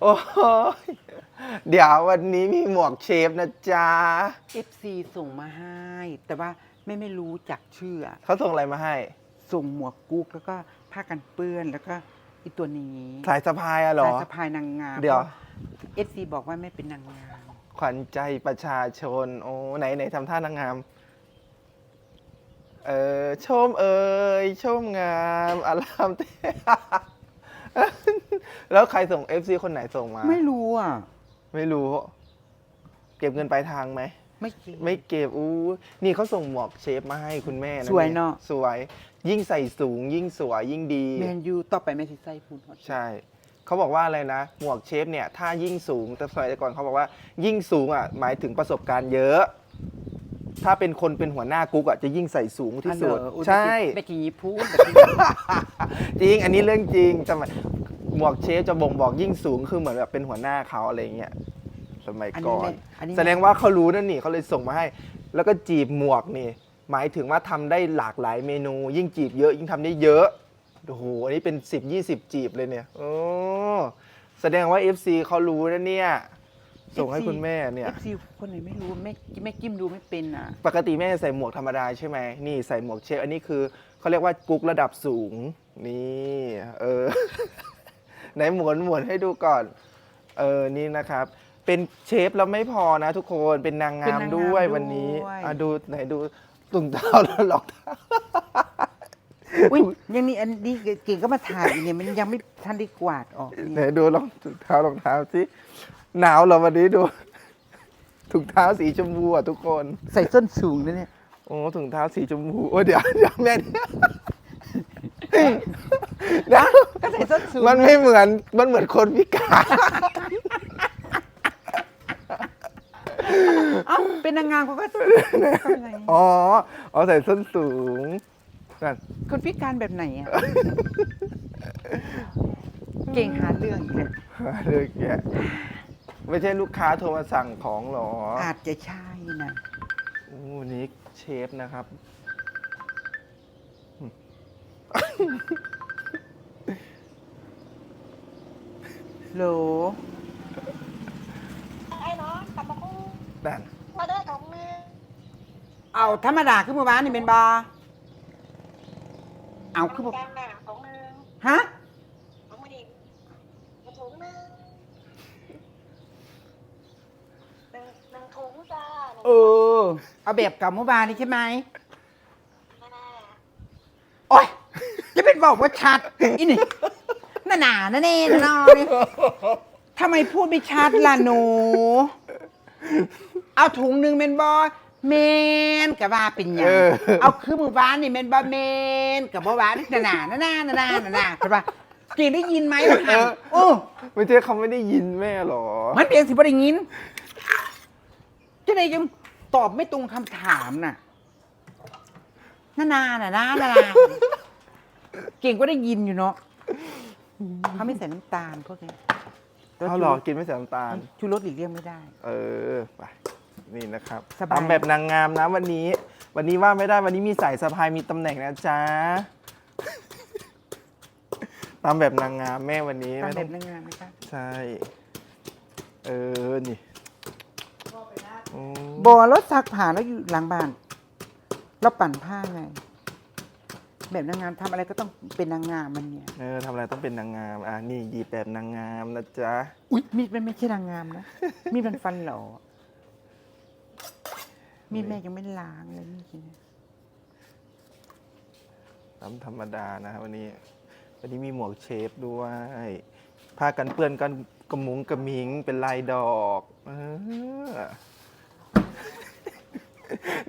โอ้ยเดี๋ยววันนี้มีหมวกเชฟนะจ๊ะ FC ส่งมาให้ แต่ว่าไม่ไม่รู้จักชื่ออะเขาส่งอะไรมาให้ ส่งหมวกกุ๊กแล้วก็ผ้ากันเปื้อนแล้วก็อีตัวนี้สายสะพายอะเหรอ สายสะพายนางงามเดี๋ยว เอฟซีบอกว่าไม่เป็นนางงาม ขวัญใจประชาชน โอ้ไหนไหนทำท่านางงาม เออชมเอ่ยชมงามอารามเต้ แล้วใครส่ง FC คนไหนส่งมา ไม่รู้อะ ไม่รู้ เก็บเงินปลายทางไหม ไม่จริง ไม่เก็บอู้นี่เขาส่งหมวกเชฟมาให้คุณแม่ะสวยเนอะ สวย ยิ่งใส่สูง ยิ่งสวย ยิ่งดี แมนยูต่อไปไม่ใช่ไส้พูนฮอตใช่ เขาบอกว่าอะไรนะ หมวกเชฟเนี่ย ถ้ายิ่งสูง แต่สมัยก่อนเขาบอกว่า ยิ่งสูงอะ หมายถึงประสบการณ์เยอะ ถ้าเป็นคนเป็นหัวหน้ากุ๊กอะจะยิ่งใส่สูงที่สุดอ๋อเหรออุ๊ยใช่ไม่กี่พูดแบบนี้จริง อันนี้เรื่องจริงสมัยหมวกเชฟจะบ่งบอกยิ่งสูงคือเหมือนแบบเป็นหัวหน้าเขาอะไรเงี้ยสมัยอันก่นี้อนไม่อันนี้แสดงว่าเขารู้นั่นนี่เขาเลยส่งมาให้ แล้วก็จีบหมวกนี่ หมายถึงว่าทำได้หลากหลายเมนู ยิ่งจีบเยอะยิ่งทำได้เยอะโอ้โหอันนี้เป็น 10 20 จีบเลยเนี่ยโอ้แสดงว่า FC เขารู้นะเนี่ย ส่งให้คุณแม่เนี่ยเอฟซีคนไหนไม่รู้ไม่ไม่จิ้มดูไม่เป็นอะ ปกติแม่ใส่หมวกธรรมดาใช่ไหมนี่ใส่หมวกเชฟอันนี้คือเขาเรียกว่ากุ๊กระดับสูง นี่เออ ไหนหมุนหมุนให้ดูก่อน เออนี่นะครับ เป็นเชฟแล้วไม่พอนะทุกคนเป็นนางงามเป็นนางงามด้วยวันนี้ด้วย อะดูไหนดูตุ่งเท้าแล้วรองเท้าอุ้ยยังนี่อันนี้เก่งก็มาถ่ายอีกเนี่ยมันยังไม่ทันได้กวาดออกไหนเนี่ยดูรองเท้ารองเท้าสิ หนาวเหรอวันนี้ดูถุงเท้าสีชมพูอะทุกคนใส่ส้นสูงนะเนี่ยโอ้ถุงเท้าสีชมพูโอ้เดี๋ยวเดี๋ยวแม่เดี๋ยวก็ใส่ส้นสูงมันไม่เหมือนมันเหมือนคนพิการเอ้าเป็นนางงามเขาก็ก็เป็นไงอ๋ออ๋อใส่ส้นสูงนั่นคนพิการแบบไหนอะเก่งหาเรื่องอีกเลยเรื่องแก ไม่ใช่ลูกค้าโทรมาสั่งของหรออาจจะใช่นะโอ้วันนี้เชฟนะครับ โหลไอ้น้องกลับมาคู่นั่นมาได้ของมือเอาธรรมดาขึ้นมาบ้านนี่เป็นบาเอาขึ้นมาแกงหนาของมือฮะ ของมือดิกระถุงมือหนึ่งหนึ่งถุงจ้าหนึ่ง เออ เอาแบบกับเมื่อวานนี่ใช่ไหมแน่โอ๊ยจะเป็นบอกว่าชัดอีนี่น่าหนาน่าเน่น่านอนนี่ทำไมพูดไม่ชัดล่ะหนู เอาถุงหนึ่งเป็นบอเมนกับว่าเป็นหยังเออ เอาคือมือบ้านนี่เป็นบอเมนกับบ่บ้านน่าหนาน่าหนาน่าหนาน่าหนาใช่ปะเก่งได้ยินไหมล่ะหันโอ้ไม่ใช่เขาไม่ได้ยินแม่หรอ มันเพียงสิบได้ยินจะได้ยัง ตอบไม่ตรงคำถามน่ะนานาน่ะนานานา เก่งก็ได้ยินอยู่เนาะเขาไม่ใส่น้ำตาลพวกนี้เขาหรอกินไม่ใส่น้ำตาล ชูรสหลีกเลี่ยงไม่ได้ เออไปนี่นะครับสบาย ตามแบบนางงามนะวันนี้ วันนี้ว่าไม่ได้วันนี้มีสายสะพายมีตำแหน่งนะจ๊ะ ตามแบบนางงามแม่วันนี้ตามไม่แบต้องบนางงามนะคะใช่ เออนี่โอ้ บอรถซักผ่าแล้วอยู่หลังบ้าน เราปั่นผ้าไง แบบนางงามทำอะไรก็ต้องเป็นนางงามมันเนี่ย เออทำอะไรต้องเป็นนางงาม อะนี่หยีบแบบนางงามนะจ๊ะ อุ้ยมีดมันไม่ใช่นางงามนะ มีดมันฟันเหลอมีดแม่ยังไม่ล้างเลยนี่กินตามธรรมดานะวันนี้ วันนี้มีหมวกเชฟด้วยผ้ากันเปื้อนกันกระมุงกระมิงเป็นลายดอก เออ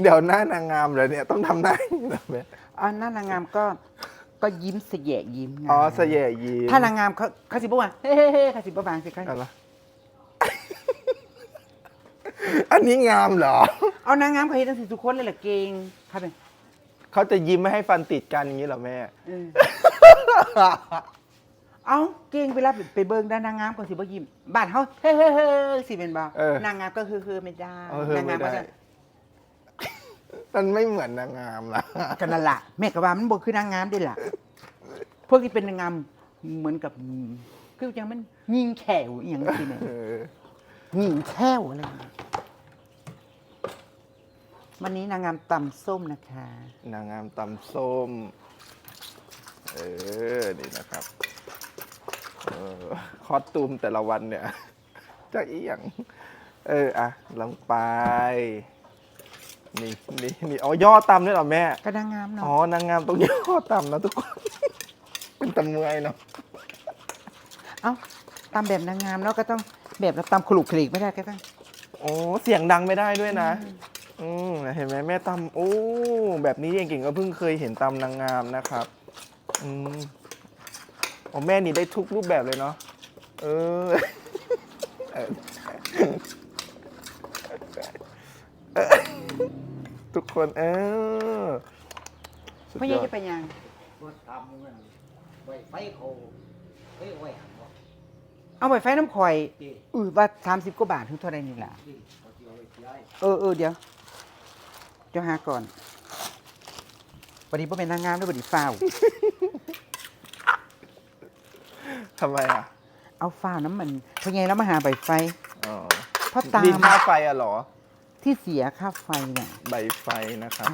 เดี๋ยวหน้านางงามเหรอเนี่ยต้องทำหน้าอย่างนี้เหรอแม่อ๋อหน้านางงามก็ก็ยิ้มเสยะยิ้มไงอ๋อเสยะยิ้มถ้านางงามเขาเขาสิบว่าเฮ้เฮ้เฮ้เขาสิบวางสิเขาอะไรอันนี้งามเหรอ เอานางงามเขาเห็นทั้งสิทุกคนเลยเหรอเก่งเขาเป็นเขาจะยิ้มไม่ให้ฟันติดกันอย่างนี้เหรอแม่ เออเอาเก่งเวลาไปเบิ่งด้านนางงามก็สิบ่ยิ้มบ้านเขาเฮ้เฮ้เฮ้สิเป็นบ่เออนางงามก็คือคือไม่ได้เออเฮ้นางไม่งามก็ได้ จะ มันไม่เหมือนนางงามละกันนั่นล่ะแม่ก็ว่ามันบ่คือนางงามเด้ล่ะ พวกที่เป็นนางงามเหมือนกับคือยังมันยิงแขวอหย่างสิเนี่ยเออยิงแขวอะไรอย่างเงี้ยวันนี้นางงามตำส้มนะคะ นางงามตำส้ม เออ นี่นะครับ เออ คอสตูมแต่ละวันเนี่ยจากอีหยัง เออ อะลงไป นี่นี่นี่อ๋อย่อตำด้วยเหรอแม่ก็นางงามอ๋อ เนาะนางงามต้องย่อตำนะทุกคน เป็นตำเมื่อยเนาะ เอ้าตำแบบนางงามเนาะก็ต้องแบบเราตำขลุกขลิกไม่ได้ก็ต้อง โอ้เสียงดังไม่ได้ด้วยนะ อืมเห็นไหมแม่ตำโอ้แบบนี้เองเก่งก็เพิ่งเคยเห็นตำนางงามนะครับ อืมโอ้แม่นี่ได้ทุกรูปแบบเลยเนาะเออเออเออ ทุกคนเออสุดพ่อยใหอญ่ดจะไปยังว่าทำมันไว้ไฟเขาไว้ไว้หันบ่เอาไปไฟน้ำข่อยที่อือว่าสามสิบกว่าบาทถึงเท่าไรนี่ล่ะ ที่เขาที่เอาไว้ที่ไอ้เออเออเดี๋ยว เดี๋ยวหาก่อนวันนี้พ่เป็นนางงามด้วยวันนี้ฟ้าว ทำไมอะเอาฟ้าวน้ำมันพ่อใหญ่แล้วมาหาใบไฟ อ๋อเพราะตาบินมค่าไฟอะเหรอ ที่เสียค่าไฟเนี่ย ใบไฟนะครับ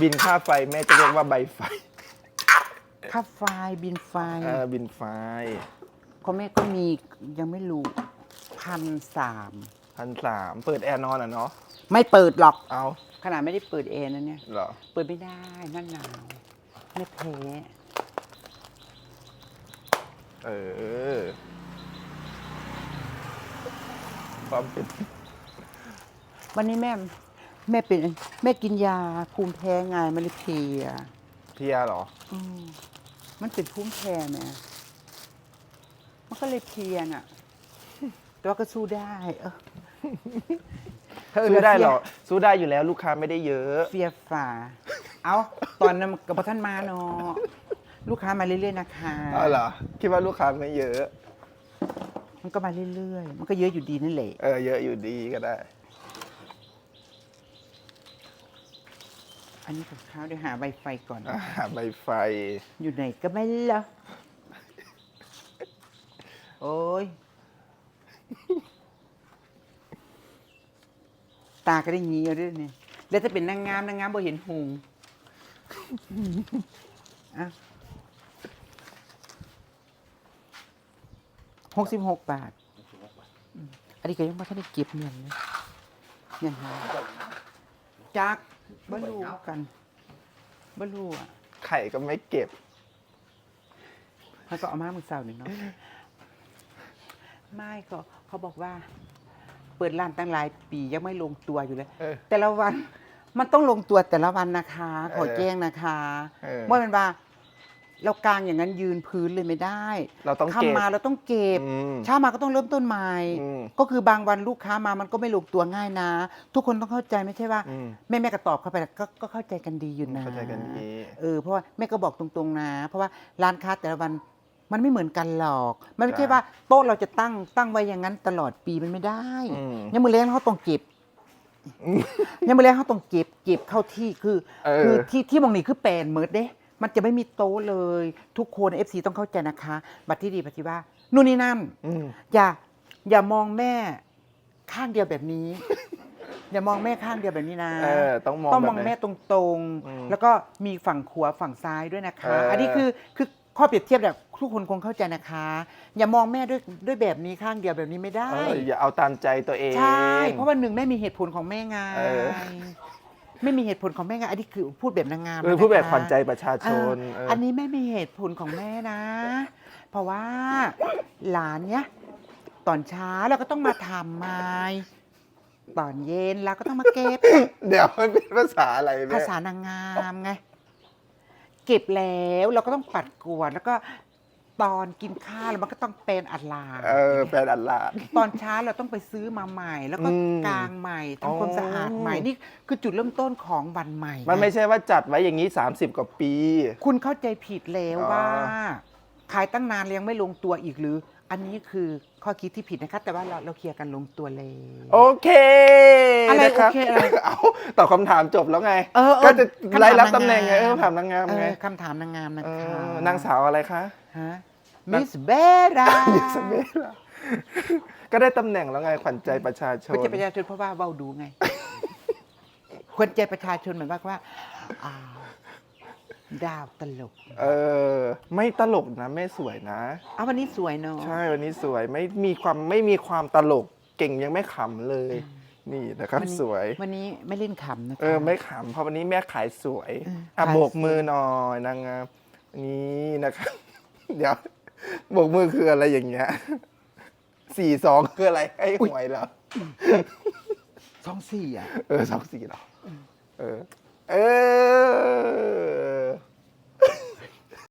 บินค่าไฟแม่จะเรียกว่าใบไฟค่าไฟบินไฟเออบินไฟของแม่ก็มียังไม่รู้พันสามพันสามเปิดแอร์นอนอะเนาะไม่เปิดหรอกเอาขนาดไม่ได้เปิดเองนะเนี่ยเหรอเปิดไม่ได้นั่นหนาวไม่แพ้เออความเป็น วันนี้แม่แม่เป็นแม่กินยาภูมิแพ้ไงมันเลยเพลียเพลียเหรอ อืมมันเป็นภูมิแพ้แม่มันก็เลยเพลียน่ะแต่ว่าก็สู้ได้เออเธอสู้ได้เหรอเฟียสู้ได้อยู่แล้วลูกค้าไม่ได้เยอะ เฟียฝ่า เอาตอนนั้นกับท่านมาเนาะลูกค้ามาเรื่อยๆนะคะเอาเหรอ คิดว่าลูกค้าไม่เยอะ มันก็มาเรื่อยๆ มันก็เยอะอยู่ดีนั่นแหละ เออเยอะอยู่ดีก็ได้ อันนี้กับข้าวเดี๋ยวหาใบไฟก่อนอ่าใบไฟ อยู่ไหนก็ไม่รู้ละโอ้ย ตาก็ได้ยีเอาด้วยเนี่ยแล้วจะเป็นนางงามนางงามบ่เห็นหงอะหกสิบหกบาทอืมอันนี้ก็ยังไม่ทันได้เก็บเงินเลยยังหาจัก บ่รู้กันบ่รู้อะไข่ก็ไม่เก็บเขาก็เอามามือเสาหนึ่งเนาะไม่ก็เขาบอกว่า เปิดร้านตั้งหลายปียังไม่ลงตัวอยู่เลย เออ แต่ละวัน มันต้องลงตัวแต่ละวันนะคะ ขอเออแจ้งนะคะเออว่าเป็นว่า เรากางอย่างนั้นยืนพื้นเลยไม่ได้เราต้องเก็บทำมาเราต้องเก็บอืมเช้ามาก็ต้องเริ่มต้นใหม่อืมก็คือบางวันลูกค้ามามันก็ไม่ลงตัวง่ายนะ ทุกคนต้องเข้าใจไม่ใช่ว่า อืมแม่แม่ก็ตอบเข้าไปแล้วก็ก็เข้าใจกันดีอยู่นะเข้าใจกันดี เออเพราะว่าแม่ก็บอกตรงๆนะ เพราะว่าร้านค้าแต่ละวันมันไม่เหมือนกันหรอก มันไม่ใช่ว่าโต๊ะเราจะตั้งตั้งไว้อย่างนั้นตลอดปีมันไม่ได้ อืม ยังมือแรงเขาต้องเก็บยังมือแรงเขาต้องเก็บเก็บเข้าที่คือ เออ คือที่ที่มองนี่คือแปลนเมิดเด้ มันจะไม่มีโต๊ะเลย ทุกคนเอฟซีต้องเข้าใจนะคะ บัตรที่ดีปฏิว่านู่นนี่นั่นอืม อย่าอย่ามองแม่ข้างเดียวแบบนี้ อย่ามองแม่ข้างเดียวแบบนี้นะเออต้องมองต้องมองบบไหนแม่ตรงอืมๆ แล้วก็มีฝั่งขวาฝั่งซ้ายด้วยนะคะ เอออั อันนี้คือคือข้อเปรียบเทียบแบบทุกคนคงเข้าใจนะคะ อย่ามองแม่ด้วยด้วยแบบนี้ข้างเดียวแบบนี้ไม่ได้ เอออย่าเอาตามใจตัวเอง ใช่ เพราะว่าหนึ่งแม่มีเหตุผลของแม่ไงเออ ไม่มีเหตุผลของแม่ไงอันนี้คือพูดแบบนางงามเออนะคะผู้แบบขวัญใจประชาชนเออเอออันนี้แม่มีเหตุผลของแม่นะ เพราะว่าหลานเนี้ยตอนเช้าเราก็ต้องมาทำไม้ตอนเย็นเราก็ต้องมาเก็บ เดี๋ยวมันเป็นภาษาอะไรแม่ภาษานางงามไง เก็บแล้วเราก็ต้องปัดกวาดแล้วก็ ตอนกินข้าวแล้วมันก็ต้องเป็นอัดลาเออแฟนอัลลาด ตอนเช้าเราต้องไปซื้อมาใหม่ แล้วก็อืมกางใหม่ทำความอ๋อสะอาดใหม่นี่คือจุดเริ่มต้นของวันใหม่มันไม่ไงใช่ว่าจัดไว้อย่างนี้ 30 กว่าปี คุณเข้าใจผิดแล้วอ๋อ ว่า ขายตั้งนานแล้วยังไม่ลงตัวอีกหรือ อันนี้คือข้อคิดที่ผิดนะคะ แต่ว่าเราเราเคลียร์กันลงตัวแล้วโอเคอะไรนบโอเคอะไรเอาตอบคำถามจบแล้วไง เออเออก็จะคำถามไล่รับนางงามตำแหน่งไงเออถามนางงามเอไงอคำถามนางงามนะเอคะอนางสาวอะไรคะ ฮะมิสเบรา มิสเบล่าก็ได้ตำแหน่งแล้วไงขวัญใจประชาชคนนใจประชาชนเพราะว่าเว้าดูไงคนใจประชาชนหมายความว่าอ่าดาวตลก เออ ไม่ตลกนะแม่สวยนะเอาวันนี้สวยเนาะ ใช่ วันนี้สวยไม่มีความไม่มีความตลก เก่งยังไม่ขำเลย นี่นะครับวันนี้สวย วันนี้ไม่เล่นขำนะคะเออไม่ขำเพราะวันนี้แม่ขายสวยเอออะขายโบกมือหน่อยนางงามนี่นะครับ เดี๋ยวโบกมือคืออะไรอย่างเงี้ยสี่สองคืออะไรให้หวยเหรอสองสี่อะ เออสองสี่เหรอ เออ เออ